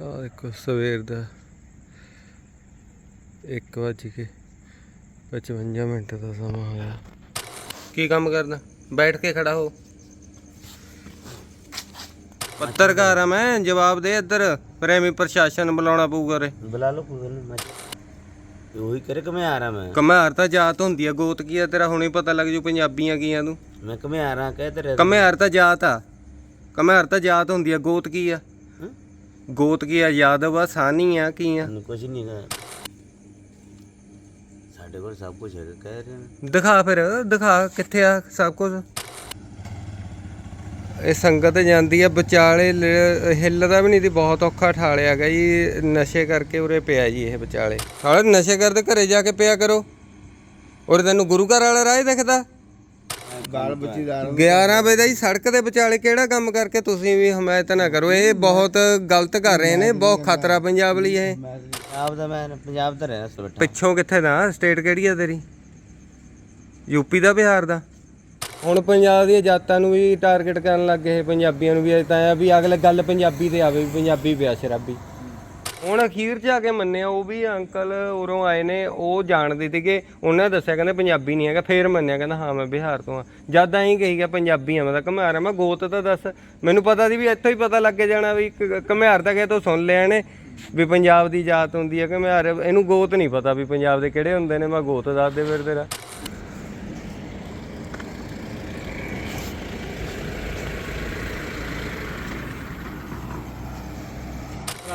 ਆ ਦੇਖੋ ਸਵੇਰ ਦਾ 1 ਵਜੇ ਕੇ 55 ਮਿੰਟ ਦਾ ਸਮਾਂ ਹੋਇਆ। ਕੀ ਕੰਮ ਕਰਨਾ? ਬੈਠ ਕੇ ਖੜਾ ਹੋ। ਪੱਤਰਕਾਰ ਆ ਮੈਂ ਜਵਾਬ ਦੇ ਇੱਧਰ। ਪ੍ਰੇਮੀ ਪ੍ਰਸ਼ਾਸਨ ਬੁਲਾਉਣਾ ਪਊਗਾ ਰੇ ਬੁਲਾ ਲਓ ਕੋਈ ਗੱਲ ਨਹੀਂ ਉਹੀ ਕਰੇ ਕਮਿਆਰਾ ਮੈਂ। ਕਮਿਆਰ ਤਾਂ ਜਾਤ ਹੁੰਦੀ ਆ ਗੋਤ ਕੀ ਆ ਤੇਰਾ? ਹੁਣੇ ਪਤਾ ਲੱਗ ਜੂ ਪੰਜਾਬੀਆਂ ਕੀ ਆ ਤੂੰ। ਮੈਂ ਕਮਿਆਰਾ ਕਹਿ ਤੇਰੇ ਕਮਿਆਰ ਤਾਂ ਜਾਤ ਆ। ਕਮਿਆਰ ਤਾਂ ਜਾਤ ਹੁੰਦੀ ਆ ਗੋਤ ਕੀ ਆ? ਗੋਤ ਆ ਯਾਦਵ ਆ ਸਾਨੀ ਆ ਕੀ ਆ? ਕੁਝ ਨਹੀਂ ਗਾ ਸਾਡੇ ਕੋਲ ਸਭ ਕੁਝ ਹੈਗਾ ਕਹਿ ਰਹੇ ਨੇ। ਦਿਖਾ ਫਿਰ ਦਿਖਾ ਕਿੱਥੇ ਆ ਸਭ ਕੁਝ ਇਹ ਸੰਗਤ ਜਾਂਦੀ ਆ ਵਿਚਾਲੇ ਹਿੱਲਦਾ ਵੀ ਨਹੀਂ ਦੀ ਬਹੁਤ ਔਖਾ ਠਾਲਿਆ ਗਾ ਜੀ ਨਸ਼ੇ ਕਰਕੇ ਉਰੇ ਪਿਆ ਜੀ ਇਹ ਵਿਚਾਲੇ। ਹਾਲੇ ਨਸ਼ੇ ਕਰਦੇ ਘਰੇ ਜਾ ਕੇ ਪਿਆ ਕਰੋ। ਉਰੇ ਤੈਨੂੰ ਗੁਰੂ ਘਰ ਵਾਲਾ ਰਾਹ ਹੀ ਦਿਖਦਾ। ਗਾਲ ਬੱਚੀ ਦਾ 11 ਵਜੇ ਦਾ ਜੀ ਸੜਕ ਦੇ ਵਿਚਾਲੇ ਕਿਹੜਾ ਕੰਮ ਕਰਕੇ ਤੁਸੀਂ ਵੀ ਹਮਾਇਤ ਨਾ ਕਰੋ? ਇਹ ਬਹੁਤ ਗਲਤ ਕਰ ਰਹੇ ਨੇ ਬਹੁਤ ਖਤਰਾ ਪੰਜਾਬ ਲਈ ਇਹ। ਪੰਜਾਬ ਦਾ ਮੈਂ ਪੰਜਾਬ ਦਾ ਰਹਿਣਾ ਸੋ ਬੈਠਾ ਪਿੱਛੋਂ ਕਿੱਥੇ ਦਾ? ਸਟੇਟ ਕਿਹੜੀ ਆ ਤੇਰੀ? ਯੂਪੀ ਦਾ ਬਿਹਾਰ ਦਾ? ਹੁਣ ਪੰਜਾਬ ਦੀਆਂ ਜਾਤਾਂ ਨੂੰ ਵੀ ਟਾਰਗੇਟ ਕਰਨ ਲੱਗ ਗਏ ਇਹ ਪੰਜਾਬੀਆਂ ਨੂੰ ਵੀ ਤਾਂ ਆ ਵੀ ਅਗਲੇ ਗੱਲ ਪੰਜਾਬੀ ਤੇ ਆਵੇ ਵੀ ਪੰਜਾਬੀ ਪਿਆ ਸ਼ਰਾਬੀ। ਹੁਣ ਅਖੀਰ ਚ ਆ ਕੇ ਮੰਨਿਆ, ਉਹ ਵੀ ਅੰਕਲ ਉਰੋਂ ਆਏ ਨੇ, ਉਹ ਜਾਣਦੇ ਸੀਗੇ। ਉਹਨਾਂ ਦੱਸਿਆ, ਕਹਿੰਦੇ ਪੰਜਾਬੀ ਨਹੀਂ ਹੈਗਾ, ਫੇਰ ਮੰਨਿਆ, ਕਹਿੰਦਾ ਹਾਂ, ਮੈਂ ਬਿਹਾਰ ਤੋਂ ਆ ਜਦ ਐਂ ਕਹੀ ਗਿਆ, ਪੰਜਾਬੀ ਆ, ਮੈਂ ਤਾਂ ਘਮਿਆਰ ਆ। ਮੈਂ ਗੋਤ ਤਾਂ ਦੱਸ, ਮੈਨੂੰ ਪਤਾ ਸੀ ਵੀ ਇੱਥੋਂ ਹੀ ਪਤਾ ਲੱਗ ਜਾਣਾ ਵੀ ਘਮਿਆਰ ਤਾਂ ਕਿਤੇ ਤੋਂ ਸੁਣ ਲਿਆ ਨੇ, ਵੀ ਪੰਜਾਬ ਦੀ ਜਾਤ ਹੁੰਦੀ ਹੈ ਘਮਿਆਰ। ਇਹਨੂੰ ਗੋਤ ਨਹੀਂ ਪਤਾ ਵੀ ਪੰਜਾਬ ਦੇ ਕਿਹੜੇ ਹੁੰਦੇ ਨੇ, ਮੈਂ ਗੋਤ ਦੱਸ ਦੇ ਫਿਰ ਤੇਰਾ।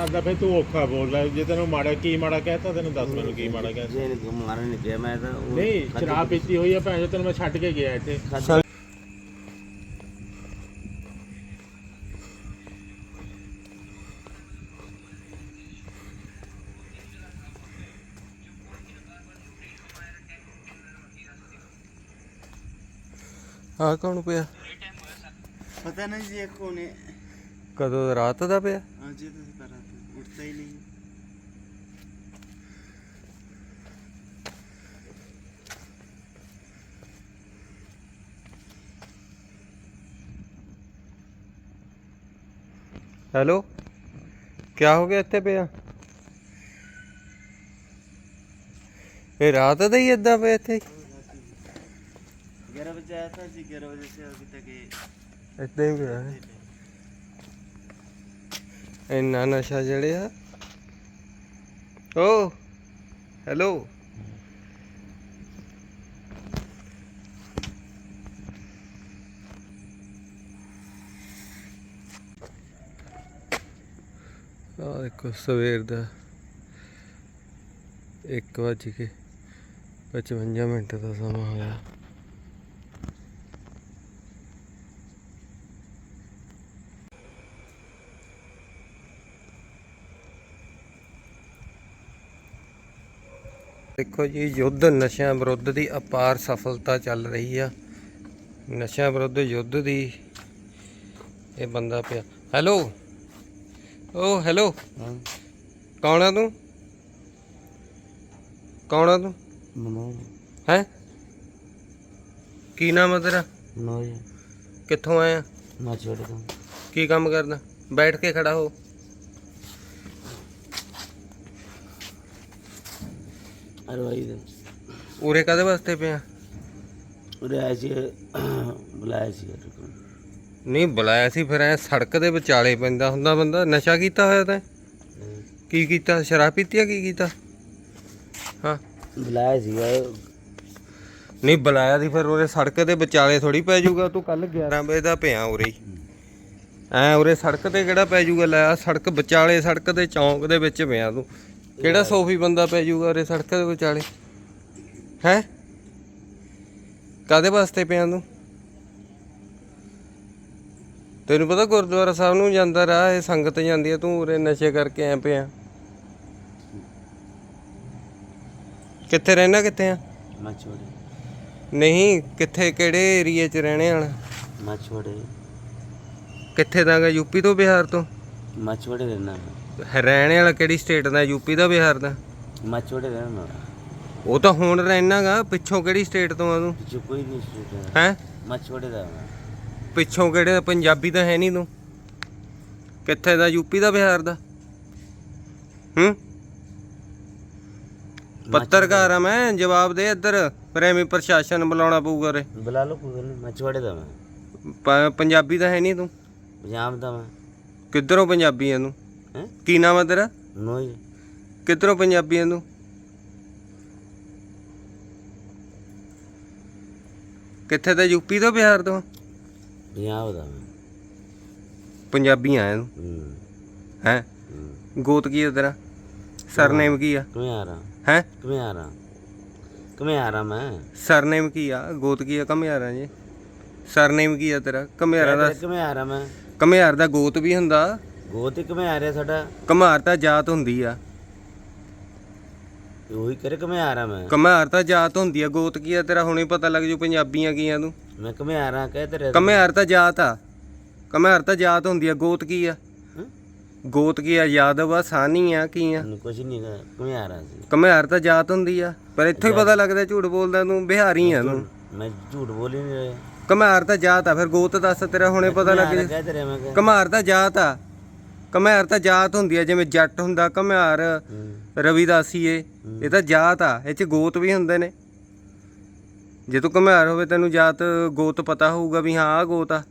ਆਦਾ ਫੇ ਤੂੰ ਔਖਾ ਬੋਲਦਾ ਜੇ ਤੈਨੂੰ ਮਾੜਾ ਕੀ ਮਾੜਾ ਕਹਿਤਾ ਤੈਨੂੰ ਦੱਸ ਮੈਨੂੰ ਕੀ ਮਾੜਾ ਕਹਿਤਾ। ਜੇ ਨਹੀਂ ਮਾਰਨ ਨਹੀਂ ਗਿਆ ਮੈਂ ਤਾਂ ਉਹ ਨਹੀਂ ਸ਼ਰਾਬ ਪੀਤੀ ਹੋਈ ਆ ਭੈਣ ਚੋਦ, ਤੈਨੂੰ ਮੈਂ ਛੱਡ ਕੇ ਗਿਆ ਇੱਥੇ। ਖਾਧੀ- ਆ ਕੌਣ ਪਿਆ? ਪਤਾ ਨਹੀਂ ਜੀ ਇਹ ਕੌਣ ਹੈ? ਕਦੋਂ ਰਾਤ ਦਾ ਪਿਆ? ਅੱਜ ਤਾਂ ਪਰ ਨਹੀਂ ਨਹੀਂ। ਹੈਲੋ ਕੀ ਹੋ ਗਿਆ ਇੱਥੇ ਪਿਆ? ਇਹ ਰਾਤ ਦਾ ਹੀ ਇਦਾਂ ਪਿਆ ਇੱਥੇ? 11 ਵਜੇ ਆਇਆ ਸੀ 11 ਵਜੇ ਸੇ ਅਭੀ ਤੱਕ ਇਹ ਇੱਦਾਂ ਹੀ ਪਿਆ ਹੈ। ਇੰਨਾ ਨਸ਼ਾ ਜੜਿਆ ਓ, ਹੈਲੋ। ਆ ਦੇਖੋ, ਸਵੇਰ ਦਾ 1 ਵਜੇ ਕੇ 55 ਮਿੰਟ ਦਾ ਸਮਾਂ ਹੋਇਆ ਦੇਖੋ ਜੀ ਯੁੱਧ ਨਸ਼ਿਆਂ ਵਿਰੁੱਧ ਦੀ ਅਪਾਰ ਸਫਲਤਾ ਚੱਲ ਰਹੀ ਆ। ਨਸ਼ਿਆਂ ਵਿਰੁੱਧ ਯੁੱਧ ਦੀ ਇਹ ਬੰਦਾ ਪਿਆ। ਹੈਲੋ? ਓ ਹੈਲੋ? ਕੌਣ ਆ ਤੂੰ? ਕੌਣ ਆ ਤੂੰ? ਹੈ? ਕੀ ਨਾਮ ਆ ਤੇਰਾ? ਨੋ ਕਿੱਥੋਂ ਆਇਆ? ਮੈਂ ਛੋੜ ਦੂੰ ਕੀ ਕੰਮ ਕਰਦਾ? ਬੈਠ ਕੇ ਖੜਾ ਹੋ। ਅਰੇ ਭਾਈ ਦੇ। ਉਰੇ ਕਾਦੇ ਵਾਸਤੇ ਪਿਆ ਉਰੇ ਆਇਆ ਸੀ ਬੁਲਾਇਆ ਸੀ ਕੋਲ। ਨਹੀਂ ਬੁਲਾਇਆ ਸੀ ਫਿਰ ਐ ਸੜਕ ਦੇ ਵਿਚਾਲੇ ਪੈਂਦਾ ਹੁੰਦਾ ਬੰਦਾ। ਨਸ਼ਾ ਕੀਤਾ ਹੋਇਆ ਤੈਂ? ਕੀ ਕੀਤਾ? ਸ਼ਰਾਬ ਪੀਤੀ ਆ ਕੀ ਕੀਤਾ? ਹਾਂ। ਬੁਲਾਇਆ ਸੀ ਨਹੀਂ ਬੁਲਾਇਆ ਸੀ ਫਿਰ ਉਰੇ ਸੜਕ ਦੇ ਵਿਚਾਲੇ ਥੋੜੀ ਪੈ ਜਾਊਗਾ। ਤੂੰ ਕੱਲ 11 ਵਜੇ ਦਾ ਪਿਆ ਉਰੇ ਹੀ। ਐ ਉਰੇ ਸੜਕ ਤੇ ਕਿਹੜਾ ਪੈ ਜਾਊਗਾ? ਲੈ ਆ ਸੜਕ ਵਿਚਾਲੇ ਸੜਕ ਦੇ ਚੌਂਕ ਦੇ ਵਿੱਚ ਪਿਆ ਤੂੰ। ਕਿਹੜਾ ਸੋਫੀ ਬੰਦਾ ਪੈ ਜਾਊਗਾ ਉਰੇ ਸੜਕ ਦੇ ਵਿਚਾਲੇ? ਹੈ? ਕਾਦੇ ਵਾਸਤੇ ਪਿਆ ਤੂੰ? ਤੈਨੂੰ ਪਤਾ ਗੁਰਦੁਆਰਾ ਸਾਹਿਬ ਨੂੰ ਜਾਂਦਾ ਰਾਹ ਇਹ ਸੰਗਤ ਜਾਂਦੀ ਹੈ ਤੂੰ ਉਰੇ ਨਸ਼ੇ ਕਰਕੇ ਐ ਪਿਆ। ਕਿੱਥੇ ਰਹਿਣਾ ਕਿੱਥੇ ਆ? ਮੈਂ ਛੋੜੇ ਨਹੀਂ ਕਿੱਥੇ ਕਿਹੜੇ ਏਰੀਏ 'ਚ ਰਹਿਣੇ ਵਾਲਾ ਮੈਂ ਛੋੜੇ ਕਿੱਥੇ ਦਾਗਾ ਯੂਪੀ ਤੋਂ ਬਿਹਾਰ ਤੋਂ? ਮੈਂ ਛੋੜੇ ਰਹਿਣਾ ਰਹਿਣੇ ਵਾਲਾ ਕਿਹੜੀ ਸਟੇਟ ਦਾ ਯੂਪੀ ਦਾ ਬਿਹਾਰ ਦਾ? ਮੈਂ ਛੋੜੇ ਰਹਿਣਾ ਉਹ ਤਾਂ ਹੁਣ ਰਹਿਣਾਗਾ ਪਿੱਛੋਂ ਕਿਹੜੀ ਸਟੇਟ ਤੋਂ ਆ ਤੂੰ? ਜੋ ਕੋਈ ਨਹੀਂ ਸਟੇਟ ਹੈ? ਮੈਂ ਛੋੜੇ ਦਾ ਪਿੱਛੋਂ ਕਿਹੜੇ ਪੰਜਾਬੀ ਤਾਂ ਹੈ ਨਹੀਂ ਤੂੰ। ਕਿੱਥੇ ਦਾ? ਯੂਪੀ ਦਾ ਬਿਹਾਰ ਦਾ? ਹੂੰ? ਪੱਤਰਕਾਰ ਆ ਮੈਂ ਜਵਾਬ ਦੇ ਇੱਧਰ। ਪ੍ਰੇਮੀ ਪ੍ਰਸ਼ਾਸਨ ਬੁਲਾਉਣਾ ਪਊਗਾ ਰੇ ਬੁਲਾ ਲਓ ਕੋਈ ਨਹੀਂ ਮਛਵਾੜੇ ਦਾ ਮੈਂ ਪੰਜਾਬੀ ਤਾਂ ਹੈ ਨਹੀਂ ਤੂੰ। ਪੰਜਾਬ ਦਾ ਮੈਂ। ਕਿੱਧਰੋਂ ਪੰਜਾਬੀ ਆ ਤੂੰ? ਹੈ ਕੀ ਨਾਮ ਆ ਤੇਰਾ? ਨੋਈ। ਕਿੱਧਰੋਂ ਪੰਜਾਬੀ ਆ ਤੂੰ ਕਿੱਥੇ ਦਾ ਯੂਪੀ ਤੋਂ ਬਿਹਾਰ ਤੋਂ? ਪੰਜਾਬ ਦਾ ਮੈਂ। ਪੰਜਾਬੀ ਆਇਆ ਤੂੰ ਹੂੰ। ਹੈ? ਹੂੰ। ਗੋਤ ਕੀ ਆ ਤੇਰਾ? ਸਰਨੇਮ ਕੀ ਆ? ਕਿਵੇਂ ਆ। ਰਹਾ ਹੈ? ਕਿਵੇਂ ਆ। ਰਹਾ ਕਿਵੇਂ ਆ ਰਹਾ ਮੈਂ। ਸਰਨੇਮ ਕੀ ਆ? ਗੋਤ ਕੀ ਆ? ਕਮਿਆਰਾ ਜੀ। ਸਰਨੇਮ ਕੀ ਆ ਤੇਰਾ? ਕਮਿਆਰਾ ਦਾ ਕਿਵੇਂ ਆ ਰਹਾ ਮੈਂ। ਕਮਿਆਰ ਦਾ ਗੋਤ ਵੀ ਹੁੰਦਾ। ਗੋਤ ਹੀ ਕਿਵੇਂ ਆ ਰਿਹਾ ਸਾਡਾ। ਕਮਾਰ ਤਾਂ ਜਾਤ ਹੁੰਦੀ ਆ। ਉਹੀ ਕਰੇ ਕਿਵੇਂ ਆ ਰਹਾ ਮੈਂ। ਕਮਿਆਰ ਤਾਂ ਜਾਤ ਹੁੰਦੀ ਆ ਗੋਤ ਕੀ ਆ ਤੇਰਾ ਹੁਣੇ ਪਤਾ ਲੱਗ ਜੂ ਪੰਜਾਬੀਆਂ ਕੀ ਆ ਤੂੰ। ਮੈਂ ਕਿਵੇਂ ਆ ਰਹਾ ਕਹਿ ਤੇ ਰਿਹਾ ਕਮਿਆਰ ਤਾਂ ਜਾਤ ਆ। ਕਮਿਆਰ ਤਾਂ ਜਾਤ ਹੁੰਦੀ ਆ ਗੋਤ ਕੀ ਆ? ਗੋਤ ਕੀ ਆ ਯਾਦਵ ਆ ਸਾਨੀ ਆ ਕੀ ਆ? ਮੈਨੂੰ ਕੁਝ ਨਹੀਂ ਕਹਾ ਕਿਵੇਂ ਆ ਰਹਾ ਸੀ। ਕਮਿਆਰ ਤਾਂ ਜਾਤ ਹੁੰਦੀ ਆ ਪਰ ਇੱਥੋਂ ਹੀ ਪਤਾ ਲੱਗਦਾ ਝੂਠ ਬੋਲਦਾ ਤੂੰ ਬਿਹਾਰੀ ਆ ਤੂੰ। ਮੈਂ ਝੂਠ ਬੋਲ ਹੀ ਨਹੀਂ ਰਿਹਾ। ਕਮਿਆਰ ਤਾਂ ਜਾਤ ਆ ਫਿਰ ਗੋਤ ਦੱਸ ਤੇਰਾ ਹੁਣੇ ਪਤਾ ਲੱਗ ਜੂ। ਕਹਿ ਤੇ ਰਿਹਾ ਮੈਂ ਕਿਹਾ। ਕਮਿਆਰ ਤਾਂ ਜਾਤ ਆ। ਕਮਿਆਰ ਤਾਂ ਜਾਤ ਹੁੰਦੀ ਆ ਜਿਵੇਂ ਜੱਟ ਹੁੰਦਾ ਕਮਿਆਰ ਹੂੰ। ਰਵਿਦਾਸੀਏ ਇਹ ਤਾਂ ਜਾਤ ਆ ਇਹ ਚ ਗੋਤ ਵੀ ਹੁੰਦੇ ਨੇ। ਜੇ ਤੂੰ ਘੁਮਿਆਰ ਹੋਵੇ ਤੈਨੂੰ ਜਾਤ ਗੋਤ ਪਤਾ ਹੋਊਗਾ ਵੀ ਹਾਂ ਆ ਗੋਤ ਆ।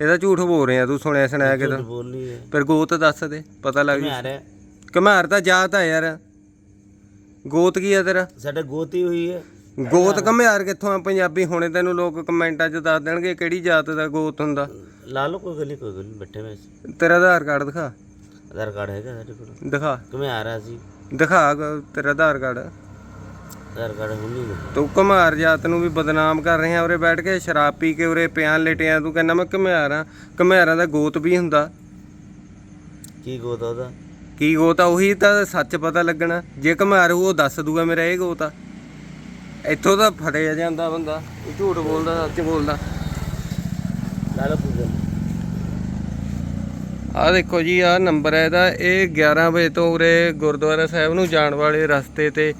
ਇਹਦਾ ਝੂਠ ਬੋਲ ਰਿਹਾ ਤੂੰ ਸੁਣਿਆ ਸੁਣਾਇਆ ਝੂਠ ਬੋਲ ਨਹੀਂ ਰਿਹਾ ਫਿਰ ਗੋਤ ਦੱਸ ਦੇ ਪਤਾ ਲੱਗ ਆ। ਘੁਮਿਆਰ ਤਾਂ ਜਾਤ ਆ ਯਾਰ। ਗੋਤ ਕੀ ਆ ਤੇਰਾ? ਸਾਡਾ ਗੋਤ ਹੀ ਹੋਈ ਹੈ ਗੋਤ ਘੁਮਿਆਰ ਕਿੱਥੋਂ ਆ ਪੰਜਾਬੀ? ਹੁਣੇ ਤੈਨੂੰ ਲੋਕ ਕਮੈਂਟਾਂ 'ਚ ਦੱਸ ਦੇਣਗੇ ਕਿਹੜੀ ਜਾਤ ਦਾ ਗੋਤ ਹੁੰਦਾ। ਲਾ ਲਓ ਕੋਈ ਗੱਲ ਕੋਈ ਗੱਲ ਬੈਠੇ ਮੈਂ ਤੇਰਾ ਆਧਾਰ ਕਾਰਡ ਦਿਖਾ। ਆਧਾਰ ਕਾਰਡ ਹੈਗਾ ਸਾਡੇ ਕੋਲ। ਦਿਖਾ। ਕਿਵੇਂ ਆ ਰਿਹਾ ਸੀ? ਦਿਖਾ ਤੇਰਾ ਆਧਾਰ ਕਾਰਡ। ਆਧਾਰ ਕਾਰਡ ਹੁਣ ਨਹੀਂ ਤੂੰ ਘੁਮਾਰ ਜਾਤ ਨੂੰ ਵੀ ਬਦਨਾਮ ਕਰ ਰਿਹਾ ਉਰੇ ਬੈਠ ਕੇ ਸ਼ਰਾਬ ਪੀ ਕੇ ਉਰੇ ਪਿਆਂ ਲਟਿਆ ਤੂੰ ਕਹਿੰਦਾ ਮੈਂ ਘੁਮਿਆਰ ਆ ਘੁਮਿਆਰਾਂ ਦਾ ਗੋਤ ਵੀ ਹੁੰਦਾ। ਕੀ ਗੋਤ ਆ ਉਹਦਾ? ਕੀ ਗੋਤ ਆ? ਉਹੀ ਤਾਂ ਸੱਚ ਪਤਾ ਲੱਗਣਾ। ਜੇ ਘੁਮਿਆਰ ਹੋਊ ਉਹ ਦੱਸ ਦੂਗਾ ਮੇਰਾ ਇਹ ਗੋਤ ਆ। ਇੱਥੋਂ ਤਾਂ ਫੜਿਆ ਜਾਂਦਾ ਬੰਦਾ ਇਹ ਝੂਠ ਬੋਲਦਾ ਸੱਚ ਬੋਲਦਾ। ਲਾ ਲਓ ਕੋਈ ਗੱਲ ਨੀ। ਆ ਦੇਖੋ ਜੀ ਆ ਨੰਬਰ ਹੈ ਇਹਦਾ। ਇਹ 11 ਵਜੇ ਤੋਂ ਉਰੇ ਗੁਰਦੁਆਰਾ ਸਾਹਿਬ ਨੂੰ ਜਾਣ ਵਾਲੇ ਰਸਤੇ ਤੇ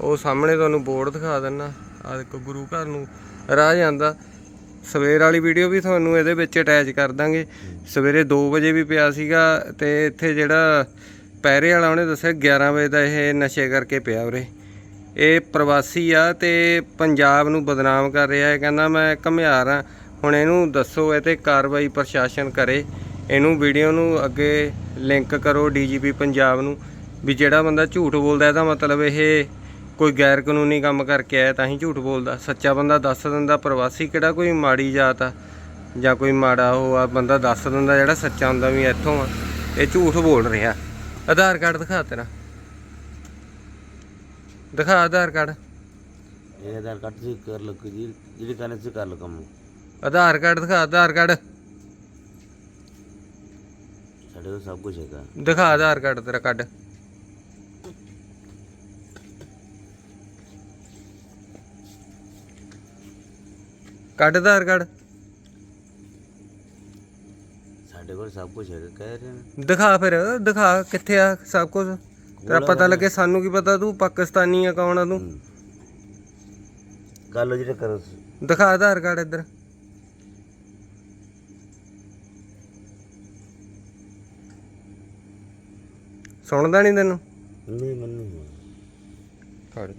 ਉਹ ਸਾਹਮਣੇ ਤੁਹਾਨੂੰ ਬੋਰਡ ਦਿਖਾ ਦਿੰਨਾ ਆ ਦੇਖੋ ਗੁਰੂ ਘਰ ਨੂੰ ਰਾਹ ਜਾਂਦਾ। ਸਵੇਰ ਵਾਲੀ ਵੀਡੀਓ ਵੀ ਤੁਹਾਨੂੰ ਇਹਦੇ ਵਿੱਚ ਅਟੈਚ ਕਰ ਦਾਂਗੇ। ਸਵੇਰੇ 2 ਵਜੇ ਵੀ ਪਿਆ ਸੀਗਾ ਤੇ ਇੱਥੇ ਜਿਹੜਾ ਪੈਰੇ ਵਾਲਾ ਉਹਨੇ ਦੱਸਿਆ 11 ਵਜੇ ਦਾ ਇਹ ਨਸ਼ੇ ਕਰਕੇ ਪਿਆ ਉਰੇ। ਇਹ ਪ੍ਰਵਾਸੀ ਆ ਤੇ ਪੰਜਾਬ ਨੂੰ ਬਦਨਾਮ ਕਰ ਰਿਹਾ ਹੈ। ਕਹਿੰਦਾ ਮੈਂ ਘਮਿਆਰ ਆ। ਹੁਣ ਇਹਨੂੰ ਦੱਸੋ, ਇਹ ਤੇ ਕਾਰਵਾਈ ਪ੍ਰਸ਼ਾਸਨ ਕਰੇ। ਇਹਨੂੰ ਵੀਡੀਓ ਨੂੰ ਅੱਗੇ ਲਿੰਕ ਕਰੋ ਡੀਜੀਪੀ ਪੰਜਾਬ ਨੂੰ। ਵੀ ਜਿਹੜਾ ਬੰਦਾ ਝੂਠ ਬੋਲਦਾ ਇਹਦਾ ਮਤਲਬ ਇਹ ਕੋਈ ਗੈਰ ਕਾਨੂੰਨੀ ਕੰਮ ਕਰਕੇ ਆਇਆ ਤਾਂ ਹੀ ਝੂਠ ਬੋਲਦਾ। ਸੱਚਾ ਬੰਦਾ ਦੱਸ ਦਿੰਦਾ, ਪ੍ਰਵਾਸੀ ਕਿਹੜਾ ਕੋਈ ਮਾੜੀ ਜਾਤ ਆ? ਜਾਂ ਕੋਈ ਮਾੜਾ ਉਹ ਆ, ਬੰਦਾ ਦੱਸ ਦਿੰਦਾ ਜਿਹੜਾ ਸੱਚਾ ਹੁੰਦਾ ਵੀ ਇੱਥੋਂ ਆ। ਇਹ ਝੂਠ ਬੋਲ ਰਿਹਾ। ਆਧਾਰ ਕਾਰਡ ਦਿਖਾ ਤੇਰਾ। ਦਿਖਾ ਆਧਾਰ ਕਾਰਡ। ਇਹ ਆਧਾਰ ਕਾਰਡ ਤੁਸੀਂ ਕਰ ਲਓ ਜੀ ਜਿਹੜੀ ਕਰਨੇ ਤੁਸੀਂ ਕਰ ਲਓ ਕੰਮ। ਆਧਾਰ ਕਾਰਡ ਦਿਖਾ ਆਧਾਰ ਕਾਰਡ। ਸਾਡੇ ਕੋਲ ਸਭ ਕੁਝ ਹੈਗਾ। ਦਿਖਾ ਆਧਾਰ ਕਾਰਡ ਤੇਰਾ ਕੱਢ ਕੱਢ ਆਧਾਰ ਕਾਰਡ। ਸਾਡੇ ਕੋਲ ਸਭ ਕੁਝ ਹੈਗਾ ਕਹਿ ਰਹੇ ਨੇ। ਦਿਖਾ ਫਿਰ ਦਿਖਾ ਕਿੱਥੇ ਆ ਸਭ ਕੁਝ ਤੇਰਾ ਪਤਾ ਲੱਗੇ ਸਾਨੂੰ ਕੀ ਪਤਾ ਤੂੰ ਪਾਕਿਸਤਾਨੀ ਆ ਕੌਣ ਆ ਤੂੰ। ਗੱਲ ਜਿਹੜੇ ਕਰੋ। ਦਿਖਾ ਆਧਾਰ ਕਾਰਡ ਇੱਧਰ। ਸੁਣਦਾ ਨਹੀਂ ਤੈਨੂੰ? ਨਹੀਂ ਮੈਨੂੰ ਨਹੀਂ ਕੱਢ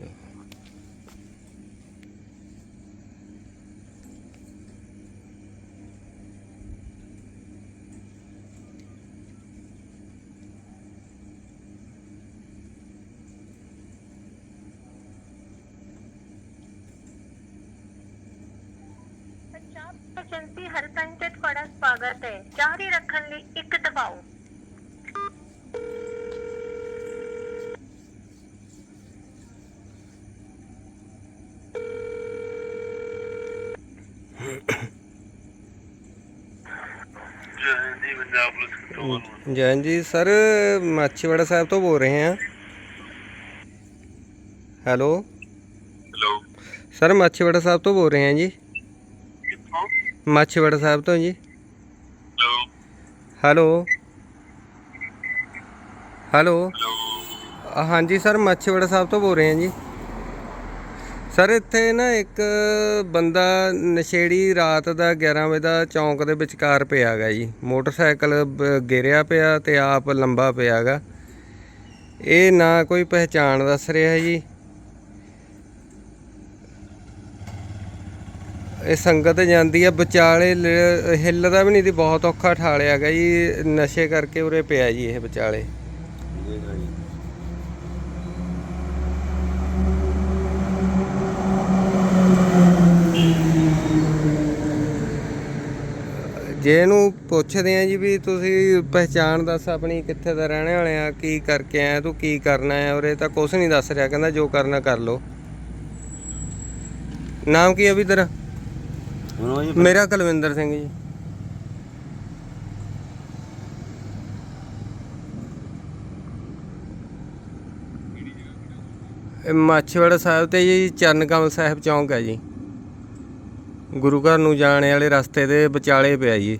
ਪੰਜਾਬ ਏਜੰਸੀ ਹੈਲਪਲਾਈਨ ਤੇ ਤੁਹਾਡਾ ਸਵਾਗਤ ਹੈ। ਜਾਰੀ ਰੱਖਣ ਲਈ ਇੱਕ ਦਬਾਓ। ਜੈਨ ਜੀ ਸਰ ਮਾਛੀਵਾੜਾ ਸਾਹਿਬ ਤੋਂ ਬੋਲ ਰਹੇ ਹਾਂ। Hello? Hello. Sir Machhiwara Sahib ਤੋਂ ਬੋਲ ਰਹੇ ਹਾਂ ਜੀ। ਮਾਛੀਵਾੜਾ ਸਾਹਿਬ ਤੋਂ ਜੀ। ਹੈਲੋ ਹੈਲੋ ਹਾਂਜੀ ਸਰ ਮਾਛੀਵਾੜਾ ਸਾਹਿਬ ਤੋਂ ਬੋਲ ਰਹੇ ਹਾਂ ਜੀ। ਸਰ ਇੱਥੇ ਨਾ ਇੱਕ ਬੰਦਾ ਨਸ਼ੇੜੀ ਰਾਤ ਦਾ 11 ਵਜੇ ਦਾ ਚੌਂਕ ਦੇ ਵਿਚਕਾਰ ਪਿਆ ਗਾ ਜੀ। ਮੋਟਰਸਾਈਕਲ ਗਿਰਿਆ ਪਿਆ ਤੇ ਆਪ ਲੰਬਾ ਪਿਆ ਗਾ ਇਹ ਨਾ ਕੋਈ ਪਹਿਚਾਣ ਦੱਸ ਰਿਹਾ ਜੀ। ਇਹ ਸੰਗਤ ਜਾਂਦੀ ਆ, ਵਿਚਾਲੇ ਹਿੱਲਦਾ ਵੀ ਨਹੀਂ ਦੀ ਬਹੁਤ ਔਖਾ ਠਾਲਿਆ ਗਿਆ ਜੀ, ਨਸ਼ੇ ਕਰਕੇ ਉਰੇ ਪਿਆ ਜੀ ਇਹ ਵਿਚਾਲੇ। ਜੇ ਇਹਨੂੰ ਪੁੱਛਦੇ ਆ ਜੀ ਵੀ ਤੁਸੀਂ ਪਹਿਚਾਣ ਦੱਸ ਆਪਣੀ ਕਿੱਥੇ ਦਾ ਰਹਿਣੇ ਵਾਲੇ ਆ, ਕੀ ਕਰਕੇ ਆਇਆ ਤੂੰ, ਕੀ ਕਰਨਾ ਹੈ ਉਰੇ ਤਾਂ ਕੁਝ ਨਹੀਂ ਦੱਸ ਰਿਹਾ, ਕਹਿੰਦਾ ਜੋ ਕਰਨਾ ਕਰ ਲੋ ਨਾਮ ਕੀ ਹੈ ਵੀ ਤੇਰਾ? ਹੁਣ ਜੀ ਮੇਰਾ ਕੁਲਵਿੰਦਰ ਸਿੰਘ ਜੀ। ਇਹ ਮਾਛੀਵਾੜਾ ਸਾਹਿਬ ਤੇ ਜੀ ਚਰਨ ਕਮਲ ਸਾਹਿਬ ਚੌਂਕ ਹੈ ਜੀ। ਗੁਰੂ ਘਰ ਨੂੰ ਜਾਣ ਵਾਲੇ ਰਸਤੇ ਦੇ ਵਿਚਾਲੇ ਪਿਆ ਜੀ।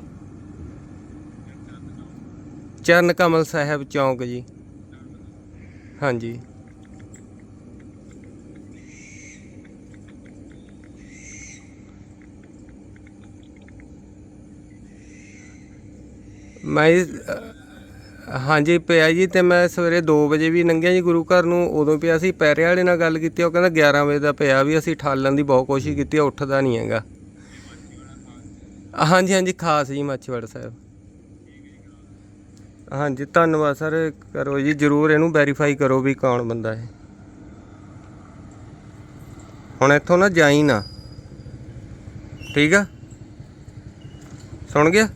ਚਰਨ ਕਮਲ ਸਾਹਿਬ ਚੌਂਕ ਜੀ। ਹਾਂਜੀ। ਮੈਂ ਜੀ, ਹਾਂਜੀ ਪਿਆ ਜੀ ਤੇ ਮੈਂ ਸਵੇਰੇ 2 ਵਜੇ ਵੀ ਲੰਘਿਆ ਜੀ ਗੁਰੂ ਘਰ ਨੂੰ ਉਦੋਂ ਪਿਆ ਸੀ ਪੈਰੇ ਵਾਲੇ ਨਾਲ ਗੱਲ ਕੀਤੀ ਉਹ ਕਹਿੰਦਾ 11 ਵਜੇ ਦਾ ਪਿਆ ਵੀ ਅਸੀਂ ਠਾਲਣ ਦੀ ਬਹੁਤ ਕੋਸ਼ਿਸ਼ ਕੀਤੀ ਉੱਠਦਾ ਨਹੀਂ ਹੈਗਾ। ਹਾਂਜੀ ਹਾਂਜੀ ਖਾਸ ਜੀ ਮਾਛੀਵਾੜਾ ਸਾਹਿਬ। ਹਾਂਜੀ ਧੰਨਵਾਦ ਸਰ ਕਰੋ ਜੀ ਜਰੂਰ ਇਹਨੂੰ ਵੈਰੀਫਾਈ ਕਰੋ ਵੀ ਕੌਣ ਬੰਦਾ ਹੈ ਹੁਣ ਇੱਥੋਂ ਨਾ ਜਾਈ ਨਾ। ਠੀਕ ਆ? ਸੁਣ ਗਿਆ?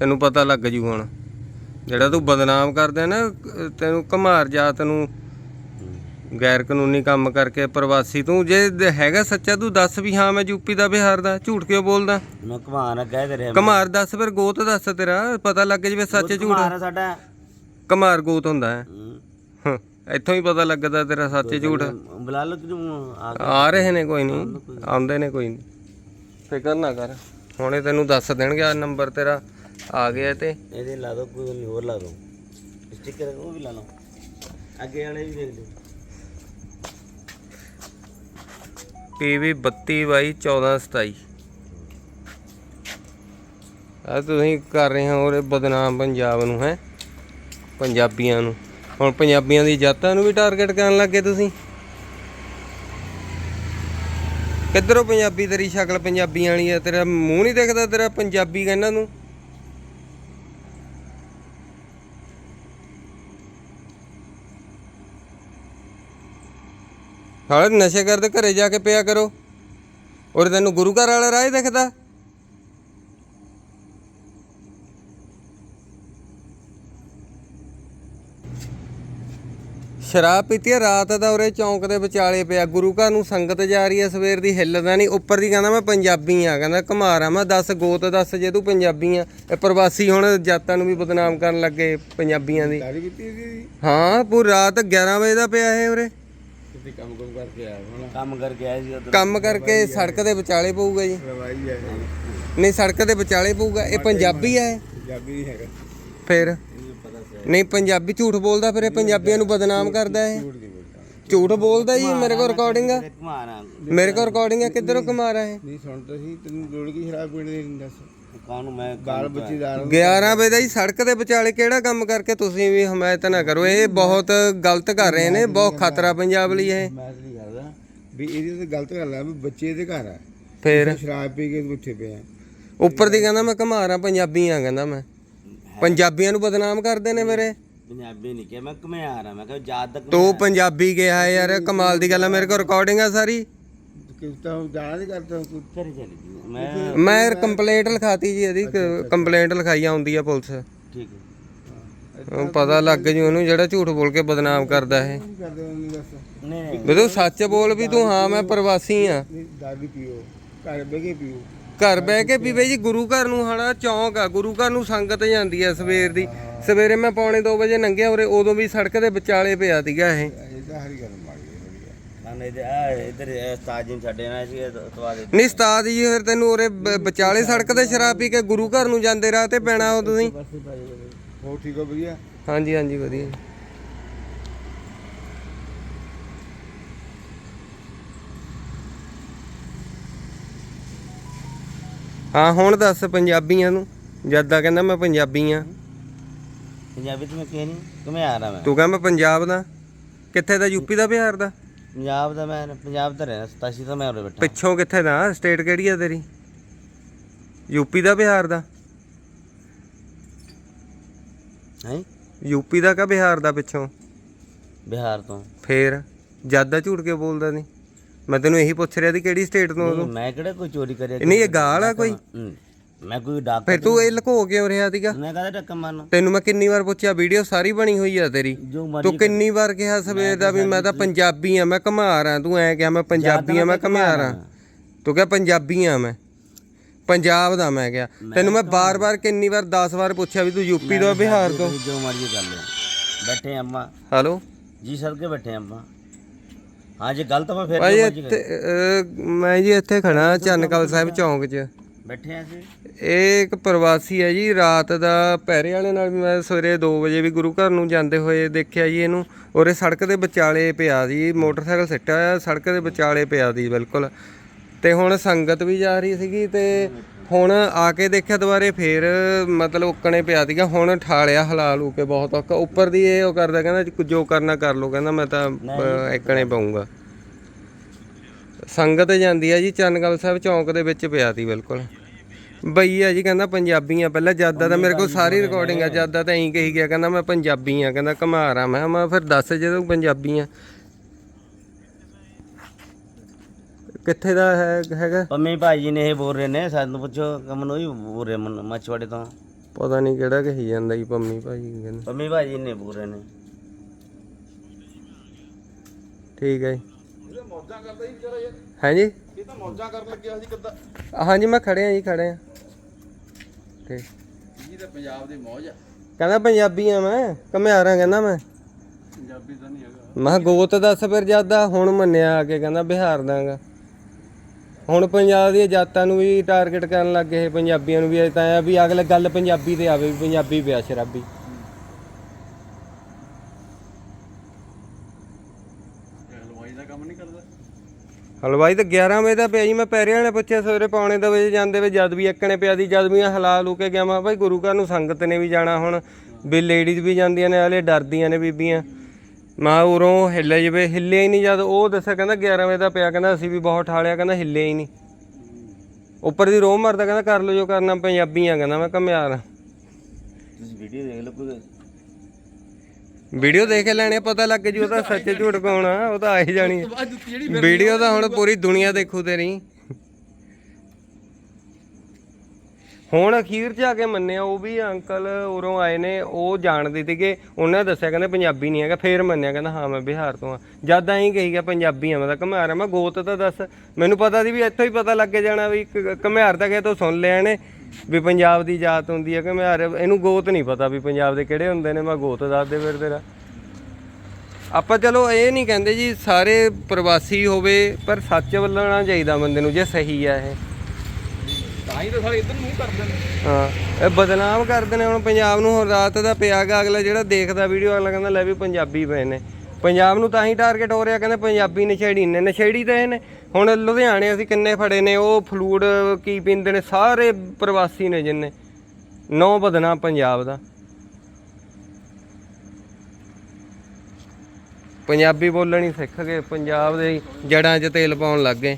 ਤੈਨੂੰ ਪਤਾ ਲੱਗ ਜੂ ਹੁਣ। ਜਿਹੜਾ ਤੂੰ ਬਦਨਾਮ ਕਰਦਾ ਨਾ ਤੈਨੂੰ ਘਮਾਰ ਜਾਤ ਨੂੰ ਗੈਰ ਕਾਨੂੰਨੀ ਕੰਮ ਕਰਕੇ ਪ੍ਰਵਾਸੀ ਤੂੰ। ਜੇ ਦ- ਹੈਗਾ ਸੱਚਾ ਤੂੰ ਦੱਸ ਵੀ ਹਾਂ ਮੈਂ ਯੂਪੀ ਦਾ ਬਿਹਾਰ ਦਾ। ਝੂਠ ਕਿਉਂ ਬੋਲਦਾ? ਮੈਂ ਘਮਾਣਾ ਕਹਿ ਤੇ ਰਿਹਾ ਘਮਾਰ ਦੱਸ ਫਿਰ ਗੋਤ ਦੱਸ ਤੇਰਾ। ਪਤਾ ਲੱਗ ਜਵੇ ਸੱਚ ਝੂਠ। ਸਾਡਾ। ਘਮਾਰ ਗੋਤ ਹੁੰਦਾ ਹੈ। ਇੱਥੋਂ ਹੀ ਪਤਾ ਲੱਗਦਾ ਤੇਰਾ ਸੱਚ ਝੂਠ। ਬੁਲਾ ਲਓ ਕਿਨੂੰ ਆ ਕੇ। ਆ ਰਹੇ ਨੇ ਕੋਈ ਨਹੀਂ ਆਉਂਦੇ ਨੇ ਕੋਈ ਨਹੀਂ ਫਿਕਰ ਨਾ ਕਰ। ਹੁਣੇ ਤੈਨੂੰ ਦੱਸ ਦੇਣਗੇ ਆ ਨੰਬਰ ਤੇਰਾ। ਆ ਗਿਆ ਤੇ। ਇਹਦੇ ਲਾ ਦੋ ਕੋਈ ਹੋਰ ਲਾ ਦੋ। ਸਟicker ਉਹ ਵੀ ਲਾ ਲਓ। ਅੱਗੇ ਵਾਲੇ ਵੀ ਦੇਖ ਲਓ। ਪੀਵੀ 32 ਬਾਈ 1427 ਆ ਤੁਸੀਂ ਕਰ ਰਹੇ ਹੋ ਉਰੇ ਬਦਨਾਮ ਪੰਜਾਬ ਨੂੰ ਹੈ? ਪੰਜਾਬੀਆਂ ਨੂੰ। ਹੁਣ ਪੰਜਾਬੀਆਂ ਦੀ ਜਾਤਾਂ ਨੂੰ ਵੀ ਟਾਰਗੇਟ ਕਰਨ ਲੱਗੇ ਤੁਸੀਂ। ਕਿੱਧਰੋਂ ਪੰਜਾਬੀ ਤੇਰੀ ਸ਼ਕਲ ਪੰਜਾਬੀਆਂ ਵਾਲੀ ਆ? ਤੇਰਾ ਮੂੰਹ ਨਹੀਂ ਦਿਖਦਾ ਤੇਰਾ ਪੰਜਾਬੀ ਕਹਿੰਦਾ ਤੂੰ ਹਾਲੇ ਨਸ਼ੇ ਕਰਦੇ ਘਰੇ ਜਾ ਕੇ ਪਿਆ ਕਰੋ। ਔਰ ਤੈਨੂੰ ਗੁਰੂ ਘਰ ਵਾਲਾ ਰਾਹ ਹੀ ਦਿਖਦਾ। ਸ਼ਰਾਬ ਪੀਤੀ ਆ ਰਾਤ ਦਾ ਉਰੇ ਚੌਂਕ ਦੇ ਵਿਚਾਲੇ ਪਿਆ। ਗੁਰੂ ਘਰ ਨੂੰ ਸੰਗਤ ਜਾ ਰਹੀ ਹੈ ਸਵੇਰ ਦੀ ਹਿੱਲਦਾ ਨਹੀਂ। ਉੱਪਰ ਦੀ ਕਹਿੰਦਾ ਮੈਂ ਪੰਜਾਬੀ ਆ ਕਹਿੰਦਾ ਘਮਾਰ ਆ। ਮੈਂ ਦੱਸ ਗੋਤ ਦੱਸ ਜੇ ਤੂੰ ਪੰਜਾਬੀ ਆ। ਇਹ ਪ੍ਰਵਾਸੀ ਹੁਣ ਜਾਤਾਂ ਨੂੰ ਵੀ ਬਦਨਾਮ ਕਰਨ ਲੱਗੇ ਪੰਜਾਬੀਆਂ ਦੀ। ਹਾਂ ਪੂਰੀ ਰਾਤ 11 ਵਜੇ ਦਾ ਪਿਆ ਇਹ ਉਰੇ। ਕੰਮ ਕਰਕੇ ਆਏ ਸੀ ਉਧਰ। ਕੰਮ ਕਰਕੇ ਸੜਕ ਦੇ ਵਿਚਾਲੇ ਪਊਗਾ ਜੀ। ਨਹੀਂ ਸੜਕ ਦੇ ਵਿਚਾਲੇ ਪਊਗਾ। ਇਹ ਪੰਜਾਬੀ ਹੈ ਪੰਜਾਬੀ ਨਹੀਂ ਹੈਗਾ। ਫਿਰ? ਨਹੀਂ ਪੰਜਾਬੀ ਝੂਠ ਬੋਲਦਾ ਫਿਰ ਇਹ ਪੰਜਾਬੀਆਂ ਨੂੰ ਬਦਨਾਮ ਕਰਦਾ ਹੈ ਝੂਠ ਬੋਲਦਾ। ਜੀ ਮੇਰੇ ਕੋਲ ਰਿਕਾਰਡਿੰਗ ਆ। ਮੇਰੇ ਕੋਲ ਰਿਕਾਰਡਿੰਗ ਆ ਕਿੱਧਰੋਂ ਕਮਾਰਾ ਹੈ ਨਹੀਂ ਸੁਣ ਤਾਂ ਸੀ ਤੈਨੂੰ ਲੋੜ ਕੀ ਸ਼ਰਾਬ ਪੀਣ ਦੀ ਨਹੀਂ ਦੱਸ। ਕਾਹਨੂੰ ਮੈਂ ਬਾਲ ਬੱਚੀ ਦਾ 11 ਵਜੇ ਦਾ ਜੀ ਸੜਕ ਦੇ ਵਿਚਾਲੇ ਕਿਹੜਾ ਕੰਮ ਕਰਕੇ ਤੁਸੀਂ ਵੀ ਹਮਾਇਤ ਨਾ ਕਰੋ? ਇਹ ਬਹੁਤ ਗਲਤ ਕਰ ਰਹੇ ਨੇ ਬਹੁਤ ਖਤਰਾ ਪੰਜਾਬ ਲਈ ਇਹ। ਮੈਂ ਤਾਂ ਨਹੀਂ ਕਰਦਾ। ਵੀ ਇਹਦੀ ਤਾਂ ਗਲਤ ਗੱਲ ਆ ਵੀ ਬੱਚੇ ਦੇ ਘਰ ਆ। ਫਿਰ? ਸ਼ਰਾਬ ਪੀ ਕੇ ਉੱਥੇ ਪਿਆ ਉੱਪਰ ਦੀ ਕਹਿੰਦਾ ਮੈਂ ਕਮਾਰਾ ਪੰਜਾਬੀ ਆ ਕਹਿੰਦਾ ਮੈਂ। ਪੰਜਾਬੀਆਂ ਨੂੰ ਬਦਨਾਮ ਕਰਦੇ ਨੇ ਮੇਰੇ। ਪੰਜਾਬੀ ਨਹੀਂ ਕਿ ਮੈਂ ਘਮਿਆਰ ਆ ਮੈਂ ਕਿਹਾ ਤੱਕ ਤੂੰ ਪੰਜਾਬੀ ਗਿਆ ਹੈ ਯਾਰ ਕਮਾਲ ਦੀ ਗੱਲ ਆ ਮੇਰੇ ਕੋਲ ਰਿਕਾਰਡਿੰਗ ਆ ਸਾਰੀ। ਕਿਸ ਤਾਂ ਜਾਣਾ ਨਹੀਂ ਕਰਦਾ ਕੋਈ ਘਰੇ ਚਲੀ ਗਈ। ਮੈਂ ਮੈਂ ਕੰਪਲੇਂਟ ਲਿਖਾਤੀ ਜੀ ਇਹਦੀ ਕੰਪਲੇਂਟ ਲਿਖਾਈ ਆਉਂਦੀ ਆ ਪੁਲਿਸ। ਠੀਕ ਹੈ। ਪਤਾ ਲੱਗ ਜੂ ਉਹਨੂੰ ਜਿਹੜਾ ਝੂਠ ਬੋਲ ਕੇ ਬਦਨਾਮ ਕਰਦਾ ਹੈ ਕੀ ਕਰਦੇ ਹੋ ਨਹੀਂ ਦੱਸ। ਨਹੀਂ ਨਹੀਂ। ਵੀ ਤੂੰ ਸੱਚ ਬੋਲ ਵੀ ਤੂੰ ਹਾਂ ਮੈਂ ਪ੍ਰਵਾਸੀ ਆ ਨਹੀਂ ਦਾਰੂ ਪੀਓ ਘਰ ਬਹਿ ਕੇ ਪੀਓ। ਘਰ ਬਹਿ ਕੇ ਪੀਵੇ ਜੀ ਗੁਰੂ ਘਰ ਨੂੰ ਹਾਣਾ ਚੌਂਕ ਆ ਗੁਰੂ ਘਰ ਨੂੰ ਸੰਗਤ ਜਾਂਦੀ ਆ ਸਵੇਰ ਦੀ। ਸਵੇਰੇ ਮੈਂ ਪੌਣੇ 2 ਵਜੇ ਲੰਘਿਆ ਉਰੇ ਉਦੋਂ ਵੀ ਸੜਕ ਦੇ ਵਿਚਾਲੇ ਪਿਆ ਸੀਗਾ ਇਹ। ਇਹ ਤਾਂ ਹਰੀ ਗੱਲ ਮਾਰ ਗਈ ਖਾਣੇ ਦੇ ਆ ਇਧਰ ਉਸਤਾਦ ਜੀ ਨੂੰ ਛੱਡੇ ਨਾ ਸੀ ਉਸਤਾਦ ਦੇ ਨਹੀਂ ਉਸਤਾਦ ਜੀ ਫਿਰ ਤੈਨੂੰ ਉਰੇ ਬ- ਵਿਚਾਲੇ ਸੜਕ ਤੇ ਸ਼ਰਾਬ ਪੀ ਕੇ ਗੁਰੂ ਘਰ ਨੂੰ ਜਾਂਦੇ ਰਾਹ ਤੇ ਪੈਣਾ ਹੋ ਤੁਸੀਂ? ਹੋਰ ਠੀਕ ਹੋ ਵਧੀਆ? ਹਾਂਜੀ ਹਾਂਜੀ ਵਧੀਆ। ਹਾਂ ਹੁਣ ਦੱਸ ਪੰਜਾਬੀਆਂ ਨੂੰ ਜਦ ਕਹਿੰਦਾ ਮੈਂ ਪੰਜਾਬੀ ਆ ਪੰਜਾਬੀ ਤੇ ਮੈਂ ਕਿਹਾ ਨਹੀਂ? ਕਿ ਮੈਂ ਆ ਰਹਾ ਮੈਂ? ਤੂੰ ਕਹਾਂ ਮੈਂ ਪੰਜਾਬ ਦਾ। ਕਿੱਥੇ ਦਾ ਯੂਪੀ ਦਾ ਬਿਹਾਰ ਦਾ? ਪੰਜਾਬ ਦਾ ਮੈਂ ਪੰਜਾਬ ਦਾ ਰਹਿਣਾ 87 ਤੋਂ ਮੈਂ ਉਰੇ ਬੈਠਾ। ਪਿੱਛੋਂ ਕਿੱਥੇ ਦਾ ਸਟੇਟ ਕਿਹੜੀ ਆ ਤੇਰੀ? ਯੂਪੀ ਦਾ ਬਿਹਾਰ ਦਾ? ਹੈ? ਯੂਪੀ ਦਾ ਕਾ ਬਿਹਾਰ ਦਾ ਪਿੱਛੋਂ? ਬਿਹਾਰ ਤੋਂ। ਫੇਰ? ਜ਼ਿਆਦਾ ਝੂਠ ਕੇ ਬੋਲਦਾ ਨਹੀਂ ਮੈਂ ਤੈਨੂੰ ਇਹੀ ਪੁੱਛ ਰਿਹਾ ਸੀ ਕਿਹੜੀ ਸਟੇਟ ਤੋਂ ਨਹੀਂ, ਮੈਂ ਕਿਹੜਾ ਕੋਈ ਚੋਰੀ ਕਰਿਆ ਨਹੀਂ, ਇਹ ਗਾਲ ਆ ਕੋਈ? ਹੂੰ, ਮੈਂ ਕੋਈ ਡਾਕ ਫਿਰ ਤੂੰ ਇਹ ਲੁਕੋ ਕਿਉਂ ਰਿਹਾ ਸੀਗਾ ਮੈਂ ਕਹਦਾ ਟੱਕਾ ਮਾਰਨਾ? ਤੈਨੂੰ ਮੈਂ ਕਿੰਨੀ ਵਾਰ ਪੁੱਛਿਆ ਵੀਡੀਓ ਸਾਰੀ ਬਣੀ ਹੋਈ ਆ ਤੇਰੀ। ਜੋ ਮਰਜ਼ੀ ਤੂੰ ਕਿੰਨੀ ਵਾਰ ਕਿਹਾ ਸਵੇਰ ਦਾ ਵੀ ਮੈਂ ਤਾਂ ਪੰਜਾਬੀ ਆ ਮੈਂ ਘਮਾਰ ਆ ਤੂੰ ਐ ਕਿਹਾ ਮੈਂ ਪੰਜਾਬੀ ਆ ਮੈਂ ਘਮਾਰ ਆ। ਤੂੰ ਕਿਹਾ ਪੰਜਾਬੀ ਆ ਮੈਂ। ਪੰਜਾਬ ਦਾ ਮੈਂ ਕਿਹਾ। ਤੈਨੂੰ ਮੈਂ ਬਾਰ-ਬਾਰ ਕਿੰਨੀ ਵਾਰ 10 ਵਾਰ ਪੁੱਛਿਆ ਵੀ ਤੂੰ ਯੂਪੀ ਦਾ ਬਿਹਾਰ ਤੋਂ? ਜੋ ਮਰਜ਼ੀ ਕਰ ਲਿਓ। ਬੈਠੇ ਅੰਮਾ ਹੈਲੋ? ਜੀ ਸਰ ਕੇ ਬੈਠੇ ਅੰਮਾ ਹਾਂ ਜੇ ਗਲਤ ਵਾ ਫਿਰ ਭਾਈ ਇੱਥੇ ਮੈਂ ਜੀ ਇੱਥੇ ਖੜਾ ਚੰਨਕਲ ਸਾਹਿਬ ਚੌਂਕ 'ਚ। ਬੈਠੇ ਆ ਅਸੀਂ? ਇਹ ਇੱਕ ਪ੍ਰਵਾਸੀ ਹੈ ਜੀ ਰਾਤ ਦਾ ਪਹਿਰੇ ਵਾਲੇ ਨਾਲ ਵੀ ਮੈਂ ਸਵੇਰੇ 2 ਵਜੇ ਵੀ ਗੁਰੂ ਘਰ ਨੂੰ ਜਾਂਦੇ ਹੋਏ ਦੇਖਿਆ ਜੀ ਇਹਨੂੰ। ਔਰ ਇਹ ਸੜਕ ਦੇ ਵਿਚਾਲੇ ਪਿਆ ਜੀ ਮੋਟਰਸਾਈਕਲ ਸਿੱਟਿਆ ਹੋਇਆ ਸੜਕ ਦੇ ਵਿਚਾਲੇ ਪਿਆ ਦੀ ਬਿਲਕੁਲ। ਤੇ ਹੁਣ ਸੰਗਤ ਵੀ ਜਾ ਰਹੀ ਸੀਗੀ ਤੇ ਹੁਣ ਆ ਕੇ ਦੇਖਿਆ ਦੁਬਾਰੇ ਫੇਰ ਮਤਲਬ ਉੱਕਣੇ ਪਿਆ ਸੀਗਾ। ਹੁਣ ਠਾਲਿਆ ਹਲਾਲ ਹੋ ਕੇ ਬਹੁਤ ਔਖਾ। ਉੱਪਰ ਦੀ ਇਹ ਉਹ ਕਰਦਾ ਕਹਿੰਦਾ ਜੋ ਕਰਨਾ ਕਰ ਲਓ ਕਹਿੰਦਾ ਮੈਂ ਤਾਂ ਇੱਕਣੇ ਪਾਉਂਗਾ ਸੰਗਤ ਜਾਂਦੀ ਆ ਜੀ ਚੰਨਗਲ ਸਾਹਿਬ ਚੌਂਕ ਦੇ ਵਿੱਚ ਪਿਆ ਸੀ ਬਿਲਕੁਲ। ਬਈ ਆ ਜੀ ਕਹਿੰਦਾ ਪੰਜਾਬੀ ਆ ਪਹਿਲਾਂ ਜਾਦਾ ਤਾਂ ਮੇਰੇ ਕੋਲ ਸਾਰੀ ਰਿਕਾਰਡਿੰਗ ਆ ਜਾਦਾ ਤਾਂ ਐਂ ਕਹੀ ਗਿਆ ਕਹਿੰਦਾ ਮੈਂ ਪੰਜਾਬੀ ਆ ਕਹਿੰਦਾ ਘਮਾਰ ਆ ਮੈਂ ਮੈਂ ਫਿਰ ਦੱਸ ਜੇ ਤੂੰ ਪੰਜਾਬੀ ਆ। ਕਿੱਥੇ ਦਾ ਹੈ ਹੈਗਾ? ਪੰਮੀ ਭਾਈ ਨੇ ਇਹ ਬੋਲ ਰਹੇ ਨੇ ਸਾਨੂੰ ਪੁੱਛੋ ਕਮਨ ਉਹ ਹੀ ਬੋਲ ਰਹੇ ਮਨ- ਮੱਛਵਾੜੇ ਤੋਂ। ਪਤਾ ਨਹੀਂ ਕਿਹੜਾ ਕਹੀ ਜਾਂਦਾ ਜੀ ਪੰਮੀ ਭਾਜੀ ਕਹਿੰਦੇ। ਪੰਮੀ ਭਾਈ ਨੇ ਬੋਲ ਰਹੇ ਨੇ। ਠੀਕ ਹੈ ਜੀ। ਹੈ ਜੀ ਇਹ ਤਾਂ ਮੌਜਾਂ ਕਰਨ ਲੱਗਿਆ ਸੀ ਕਿੱਦਾਂ? ਹਾਂਜੀ ਮੈਂ ਖੜੇ ਆ ਜੀ ਖੜੇ ਆ ਠੀਕ ਜੀ ਤਾਂ ਪੰਜਾਬ ਦੀ ਮੌਜ ਆ। ਕਹਿੰਦਾ ਪੰਜਾਬੀ ਆ ਮੈਂ ਘਮਿਆਰਾਂ ਕਹਿੰਦਾ ਮੈਂ। ਪੰਜਾਬੀ ਤਾਂ ਨਹੀਂ ਹੈਗਾ। ਮੈਂ ਕਿਹਾ ਗੋਤ ਦੱਸ ਫਿਰ ਜ਼ਿਆਦਾ ਹੁਣ ਮੰਨਿਆ ਆ ਕੇ ਕਹਿੰਦਾ ਬਿਹਾਰ ਦਾਗਾ। ਹੁਣ ਪੰਜਾਬ ਦੀਆਂ ਜਾਤਾਂ ਨੂੰ ਵੀ ਟਾਰਗੇਟ ਕਰਨ ਲੱਗ ਗਏ ਇਹ ਪੰਜਾਬੀਆਂ ਨੂੰ ਵੀ ਇਹ ਤਾਂ ਆ ਵੀ ਅਗਲੇ ਗੱਲ ਪੰਜਾਬੀ ਤੇ ਆਵੇ ਵੀ ਪੰਜਾਬੀ ਪਿਆ ਸ਼ਰਾਬੀ। ਹਲਵਾਈ ਤਾਂ 11 ਵਜੇ ਦਾ ਪਿਆ ਜੀ, ਮੈਂ ਪੈਰਿਆਂ ਨੇ ਪੁੱਛਿਆ, ਸਵੇਰੇ ਪੌਣੇ ਦਾ ਵਜੇ ਜਾਂਦੇ ਵੇ, ਜਦ ਵੀ ਇੱਕਣੇ ਪਿਆ ਦੀ, ਜਦ ਵੀ ਮੈਂ ਹਲਾ ਲੂ ਕੇ ਗਿਆ, ਮੈਂ ਭਾਈ ਗੁਰੂ ਘਰ ਨੂੰ ਸੰਗਤ ਨੇ ਵੀ ਜਾਣਾ ਹੁਣ, ਵੀ ਲੇਡੀਜ਼ ਵੀ ਜਾਂਦੀਆਂ ਨੇ ਹਲੇ ਡਰਦੀਆਂ ਨੇ ਬੀਬੀਆਂ। ਮੈਂ ਉਰੋਂ ਹਿੱਲੇ ਜਵੇ, ਹਿੱਲੇ ਹੀ ਨਹੀਂ ਜਦ, ਉਹ ਦੱਸਿਆ, ਕਹਿੰਦਾ 11 ਵਜੇ ਦਾ ਪਿਆ, ਕਹਿੰਦਾ ਅਸੀਂ ਵੀ ਬਹੁਤ ਠਾਲਿਆ, ਕਹਿੰਦਾ ਹਿੱਲੇ ਹੀ ਨਹੀਂ। ਉੱਪਰ ਦੀ ਰੋਹ ਮਰਦਾ, ਕਹਿੰਦਾ ਕਰ ਲਓ ਜੋ ਕਰਨਾ ਪੰਜਾਬੀ ਆ ਕਹਿੰਦਾ ਮੈਂ ਘਮਿਆਰ ਆ। ਤੁਸੀਂ ਵੀਡੀਓ ਦੇਖ ਲਓ ਵੀਡੀਓ ਦੇਖ ਕੇ ਲੈਣੇ ਪਤਾ ਲੱਗ ਜੂ ਉਹਦਾ ਸੱਚ ਝੂਠ ਕੌਣ ਆ। ਉਹ ਤਾਂ ਆ। ਹੀ ਜਾਣੀ ਵੀਡੀਓ ਤਾਂ ਹੁਣ ਪੂਰੀ ਦੁਨੀਆ ਦੇਖੂ ਤੇਰੀ। ਹੁਣ ਅਖੀਰ ਚ ਆ ਕੇ ਮੰਨਿਆ ਉਹ ਵੀ ਅੰਕਲ ਉਰੋਂ ਆਏ ਨੇ ਉਹ ਜਾਣਦੇ ਸੀਗੇ। ਉਹਨਾਂ ਦੱਸਿਆ ਕਹਿੰਦੇ ਪੰਜਾਬੀ ਨਹੀਂ ਹੈਗਾ ਫੇਰ ਮੰਨਿਆ ਕਹਿੰਦਾ ਹਾਂ ਮੈਂ ਬਿਹਾਰ ਤੋਂ ਆ। ਜਦ ਐਂ ਕਹੀ ਗਿਆ ਪੰਜਾਬੀ ਆ ਮੈਂ ਤਾਂ ਘਮਾਰ ਆ। ਮੈਂ ਗੋਤ ਤਾਂ ਦੱਸ ਮੈਨੂੰ ਪਤਾ ਸੀ ਵੀ ਇੱਥੋਂ ਹੀ ਪਤਾ ਲੱਗ ਜਾਣਾ ਵੀ ਕ- ਘੁਮਿਆਰ ਤਾਂ ਕਿਤੇ ਤੋਂ ਸੁਣ ਲਿਆ ਨੇ। ਵੀ ਪੰਜਾਬ ਦੀ ਜਾਤ ਹੁੰਦੀ ਹੈ ਘੁਮਿਆਰ ਇਹਨੂੰ ਗੋਤ ਨਹੀਂ ਪਤਾ ਵੀ ਪੰਜਾਬ ਦੇ ਕਿਹੜੇ ਹੁੰਦੇ ਨੇ ਮੈਂ ਗੋਤ ਦੱਸ ਦੇ ਫਿਰ ਤੇਰਾ ਆਪਾਂ ਚਲੋ ਇਹ ਨਹੀਂ ਕਹਿੰਦੇ ਜੀ ਸਾਰੇ ਪ੍ਰਵਾਸੀ ਹੋਵੇ ਪਰ ਸੱਚ ਵੱਲਣਾ ਚਾਹੀਦਾ ਬੰਦੇ ਨੂੰ ਜੇ ਸਹੀ ਆ ਇਹ। ਤਾਂ ਹੀ ਤਾਂ ਸਾਰੇ ਇਧਰ ਨੂੰ ਕਰਦੇ ਨੇ। ਹਾਂ ਇਹ ਬਦਨਾਮ ਕਰਦੇ ਨੇ ਹੁਣ ਪੰਜਾਬ ਨੂੰ ਹੁਣ ਰਾਤ ਦਾ ਪਿਆਗਾ ਅਗਲਾ ਜਿਹੜਾ ਦੇਖਦਾ ਵੀਡੀਓ ਅਗਲਾ ਕਹਿੰਦਾ ਲੈ ਵੀ ਪੰਜਾਬੀ ਪਏ ਨੇ। ਪੰਜਾਬ ਨੂੰ ਤਾਂ ਹੀ ਟਾਰਗੇਟ ਹੋ ਰਿਹਾ, ਕਹਿੰਦੇ ਪੰਜਾਬੀ ਨਸ਼ੇੜੀ ਨੇ ਨਸ਼ੇੜੀ ਤਾਂ ਇਹ ਨੇ। ਹੁਣ ਲੁਧਿਆਣੇ ਅਸੀਂ ਕਿੰਨੇ ਫੜੇ ਨੇ, ਉਹ ਫਲੂਡ ਕੀ ਪੀਂਦੇ ਨੇ, ਸਾਰੇ ਪ੍ਰਵਾਸੀ ਨੇ ਜਿੰਨੇ। ਨੌ ਬਦਨਾ ਪੰਜਾਬ ਦਾ। ਪੰਜਾਬੀ ਬੋਲਣੀ ਸਿੱਖ ਗਏ, ਪੰਜਾਬ ਦੇ ਜੜਾਂ 'ਚ ਤੇਲ ਪਾਉਣ ਲੱਗ ਗਏ।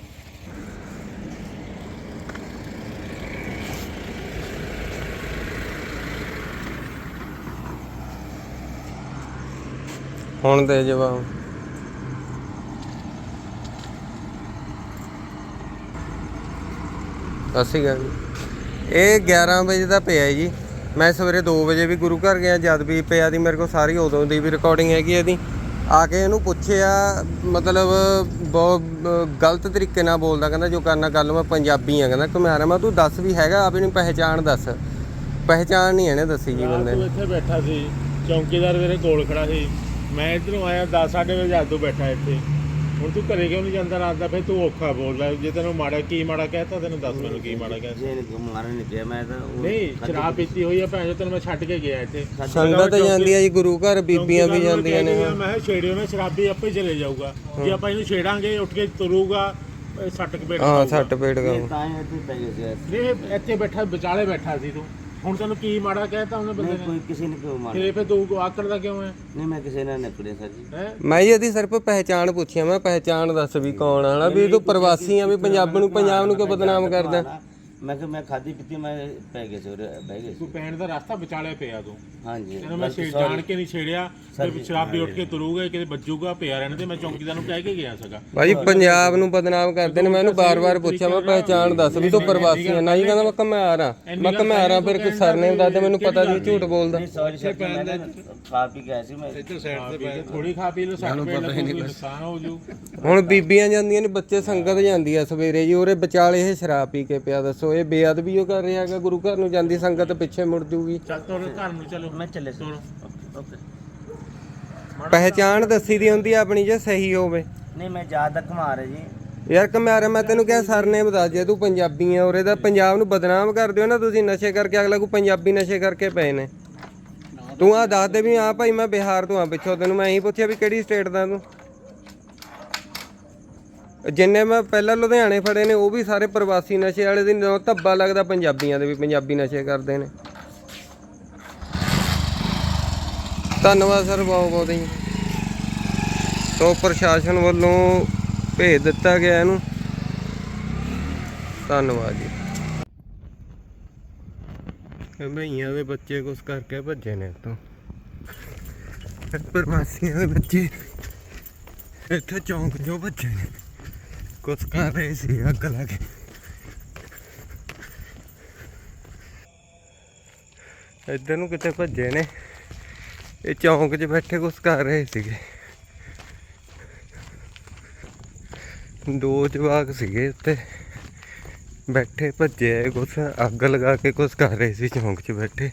ਹੁਣ ਦੇ ਜਵਾਬ ਅਸੀਂ ਗੱਲ ਇਹ 11 ਵਜੇ ਦਾ ਪਿਆ ਜੀ। ਮੈਂ ਸਵੇਰੇ 2 ਵਜੇ ਵੀ ਗੁਰੂ ਘਰ ਗਿਆ ਜਦ ਵੀ ਪਿਆ ਦੀ ਮੇਰੇ ਕੋਲ ਸਾਰੀ ਉਦੋਂ ਦੀ ਵੀ ਰਿਕਾਰਡਿੰਗ ਹੈਗੀ ਇਹਦੀ। ਆ ਕੇ ਇਹਨੂੰ ਪੁੱਛਿਆ ਮਤਲਬ ਬਹੁਤ ਗਲਤ ਤਰੀਕੇ ਨਾਲ ਬੋਲਦਾ ਕਹਿੰਦਾ ਜੋ ਕਰਨਾ ਕਰ ਲਓ ਮੈਂ ਪੰਜਾਬੀ ਆ। ਕਹਿੰਦਾ ਘੁਮਾਰਾ ਮੈਂ ਤੂੰ ਦੱਸ ਵੀ ਹੈਗਾ ਆਪਣੀ ਪਹਿਚਾਣ ਦੱਸ। ਪਹਿਚਾਣ ਨਹੀਂ ਇਹਨੇ ਦੱਸੀ ਜੀ ਬੰਦੇ ਤੂੰ ਨੇ। ਇੱਥੇ ਬੈਠਾ ਸੀ ਚੌਂਕੀਦਾਰ ਮੇਰੇ ਕੋਲ ਖੜਾ ਸੀ। ਮੈਂ ਇਧਰੋਂ ਆਇਆ 10 ਸਾਢੇ ਵਜੇ ਜਦ ਤੂੰ ਬੈਠਾ ਇੱਥੇ। ਹੁਣ ਤੂੰ ਘਰੇ ਕਿਉਂ ਨਹੀਂ ਜਾਂਦਾ ਰਾਤ ਦਾ? ਫਿਰ ਤੂੰ ਔਖਾ ਬੋਲਦਾ ਜੇ ਤੈਨੂੰ ਮਾੜਾ ਕੀ ਮਾੜਾ ਕਹਿਤਾ ਤੈਨੂੰ ਦੱਸ ਮੈਨੂੰ ਕੀ ਮਾੜਾ ਕਹਿਤਾ। ਜੇ ਮਾਰਨ ਨਹੀਂ ਪਿਆ ਮੈਂ ਤਾਂ ਉਹ ਨਹੀਂ ਸ਼ਰਾਬ ਪੀਤੀ। ਹੋਈ ਆ ਭੈਣ ਜੋ ਤੈਨੂੰ ਮੈਂ ਛੱਡ ਕੇ ਗਿਆ ਇੱਥੇ। ਸੰਗਤ ਜਾਂਦੀ ਆ ਜੀ ਗੁਰੂ ਘਰ ਬੀਬੀਆਂ ਵੀ ਜਾਂਦੀਆਂ ਨੇ। ਮੈਂ ਕਿਹਾ ਛੇੜਿਓ ਨਾ ਸ਼ਰਾਬੀ ਆਪੇ ਚਲੇ ਜਾਊਗਾ। ਜੇ ਆਪਾਂ ਇਹਨੂੰ ਛੇੜਾਂਗੇ ਉੱਠ ਕੇ ਤੁਰੂਗਾ ਸੱਟ ਕੇ ਬੈਠਾ ਹਾਂ ਸੱਟ ਪੇਟ ਗਾ ਤਾਂ ਇੱਥੇ ਪੈ ਗਏ ਸੀ। ਇੱਥੇ ਬੈਠਾ ਵਿਚਾਲੇ ਬੈਠਾ ਸੀ ਤੂੰ। ਹੁਣ ਤੈਨੂੰ ਕੀ ਮਾੜਾ ਕਹਿਤਾ ਉਹਨੇ ਬੰਦੇ ਨੇ? ਕੋਈ ਕਿਸੇ ਨੇ ਕਿਉਂ ਮਾਰ ਤੇ ਫੇ ਤੂੰ ਆਕੜਦਾ ਕਿਉਂ ਹੈ? ਨਹੀਂ ਮੈਂ ਕਿਸੇ ਨਾਲ ਨਿਕੜੇ ਸਰ ਜੀ। ਹੈ? ਮੈਂ ਜੀ ਇਹਦੀ ਸਿਰਫ ਪਹਿਚਾਣ ਪੁੱਛੀ ਆ ਮੈਂ ਪਹਿਚਾਣ ਦੱਸ ਵੀ ਕੌਣ ਆ ਹਨਾ ਵੀ ਤੂੰ ਪ੍ਰਵਾਸੀ ਆ ਵੀ ਪੰਜਾਬ ਨੂੰ ਪੰਜਾਬ ਨੂੰ ਕਿਉਂ ਬਦਨਾਮ ਕਰਦਾ? ਮੈਂ ਕਿਹਾ ਮੈਂ ਖਾਦੀ ਪੀਤੀ ਮੈਂ ਪੈ ਗਏ ਸੀ ਉਰੇ ਬਹਿ ਗਏ ਸੀ। ਤੂੰ ਪੈਣ ਦਾ ਰਸਤਾ ਵਿਚਾਲੇ ਪਿਆ ਤੂੰ। ਹਾਂਜੀ ਤੈਨੂੰ ਮੈਂ ਛੇ ਜਾਣ ਕੇ ਨਹੀਂ ਛੇੜਿਆ ਤੇ ਸ਼ਰਾਬੀ ਉੱਠ ਕੇ ਤੁਰੂਗਾ ਕਿਤੇ ਵੱਜੂਗਾ ਪਿਆ ਰਹਿਣ ਤੇ ਮੈਂ ਚੌਂਕੀਦਾਰ ਨੂੰ ਕਹਿ ਕੇ ਗਿਆ ਸੀਗਾ। ਭਾਈ ਪੰਜਾਬ ਨੂੰ ਬਦਨਾਮ ਕਰਦੇ ਨੇ ਮੈਂ ਇਹਨੂੰ ਬਾਰ-ਬਾਰ ਪੁੱਛਿਆ ਮੈਂ ਪਹਿਚਾਣ ਦੱਸ ਵੀ ਤੂੰ ਪ੍ਰਵਾਸੀ ਆ। ਨਹੀਂ ਕਹਿੰਦਾ ਮੈਂ ਘਮਾਰ ਆ। ਮੈਂ ਘਮਾਰ ਆ ਫਿਰ ਕੋਈ ਸਰਨੇਮ ਦੱਸ ਦੇ ਮੈਨੂੰ ਪਤਾ ਨਹੀਂ ਝੂਠ ਬੋਲਦਾ। ਸੌਰੀ ਸਰ ਜੀ, ਮੈਂ ਨਾ ਖਾ ਪੀ ਗਿਆ ਸੀ ਮੈਂ ਥੋੜੀ ਖਾ ਪੀ ਲੋ ਸਾਡੇ ਪੇਟ ਲੱਗੂਗੀ ਨੁਕਸਾਨ ਹੋ ਜੂ। ਹੁਣ ਬੀਬੀਆਂ ਜਾਂਦੀਆਂ ਨੇ ਬੱਚੇ ਸੰਗਤ ਜਾਂਦੀ ਆ ਸਵੇਰੇ ਜੀ ਉਹਰੇ ਵਿਚਾਲੇ ਇਹ ਸ਼ਰਾਬ ਪੀ ਕੇ ਪਿਆ ਦੱਸੋ। ਇਹ ਬੇਅਦਬੀ ਉਹ ਕਰ ਰਿਹਾ ਹੈਗਾ? ਗੁਰੂ ਘਰ ਨੂੰ ਜਾਂਦੀ ਸੰਗਤ ਪਿੱਛੇ ਮੁੜ ਜੂਗੀ। ਚੱਲ ਤੁਰ ਘਰ ਨੂੰ ਚਲੋ। ਮੈਂ ਚੱਲੇ ਸਰ ਓਕੇ ਪਹਿਚਾਣ ਦੱਸੀ ਦੀ ਹੁੰਦੀ ਆ ਆਪਣੀ ਜੇ ਸਹੀ ਹੋਵੇ। ਨਹੀਂ ਮੈਂ ਜ਼ਿਆਦਾ ਘਮਾ ਰਿਹਾ ਜੀ। ਯਾਰ ਕਮਿਆਰਾ ਮੈਂ ਤੈਨੂੰ ਕਿਹਾ ਸਰਨੇਮ ਦੱਸ ਜੇ ਤੂੰ ਪੰਜਾਬੀ ਆ ਉਰੇ ਦਾ ਪੰਜਾਬ ਨੂੰ ਬਦਨਾਮ ਕਰਦੇ ਹੋ ਨਾ ਤੁਸੀਂ ਨਸ਼ੇ ਕਰਕੇ ਅਗਲਾ ਕੋ ਪੰਜਾਬੀ ਨਸ਼ੇ ਕਰਕੇ ਪਏ ਨੇ। ਤੂੰ ਆ ਦੱਸ ਦੇ ਵੀ ਆ ਭਾਈ ਮੈਂ ਬਿਹਾਰ ਤੋਂ ਆ ਪਿੱਛੋਂ ਤੈਨੂੰ ਮੈਂ ਇਹੀ ਪੁੱਛਿਆ ਵੀ ਕਿਹੜੀ ਸਟੇਟ ਦਾ ਤੂੰ? ਜਿੰਨੇ ਮੈਂ ਪਹਿਲਾਂ ਲੁਧਿਆਣੇ ਫੜੇ ਨੇ, ਉਹ ਵੀ ਸਾਰੇ ਪ੍ਰਵਾਸੀ ਨਸ਼ੇ ਵਾਲੇ ਦੀ ਧੱਬਾ ਲੱਗਦਾ ਪੰਜਾਬੀਆਂ ਦੇ ਵੀ ਪੰਜਾਬੀ ਨਸ਼ੇ ਕਰਦੇ ਨੇ। ਧੰਨਵਾਦ ਸਰ, ਬਹੁਤ ਬਹੁਤ ਜੀ। ਤੋਂ ਪ੍ਰਸ਼ਾਸਨ ਵੱਲੋਂ ਭੇਜ ਦਿੱਤਾ ਗਿਆ ਇਹਨੂੰ। ਧੰਨਵਾਦ ਜੀ। ਭਈਆਂ ਦੇ ਬੱਚੇ ਕੁਛ ਕਰਕੇ ਭੱਜੇ ਨੇ ਇੱਥੋਂ। ਪ੍ਰਵਾਸੀਆਂ ਦੇ ਬੱਚੇ ਇੱਥੇ ਚੌਂਕ ਚੋਂ ਭੱਜੇ ਨੇ। ਕੁਛ ਕਰ ਰਹੇ ਸੀ, ਅੱਗ ਲਾ ਕੇ। ਇੱਧਰ ਨੂੰ ਕਿਤੇ ਭੱਜੇ ਨੇ। ਇਹ ਚੌਂਕ 'ਚ ਬੈਠੇ ਕੁਛ ਕਰ ਰਹੇ ਸੀਗੇ। ਦੋ ਜਵਾਕ ਸੀਗੇ ਉੱਤੇ ਬੈਠੇ, ਭੱਜੇ ਕੁਛ। ਅੱਗ ਲਗਾ ਕੇ ਕੁਛ ਕਰ ਰਹੇ ਸੀ, ਚੌਂਕ 'ਚ ਬੈਠੇ।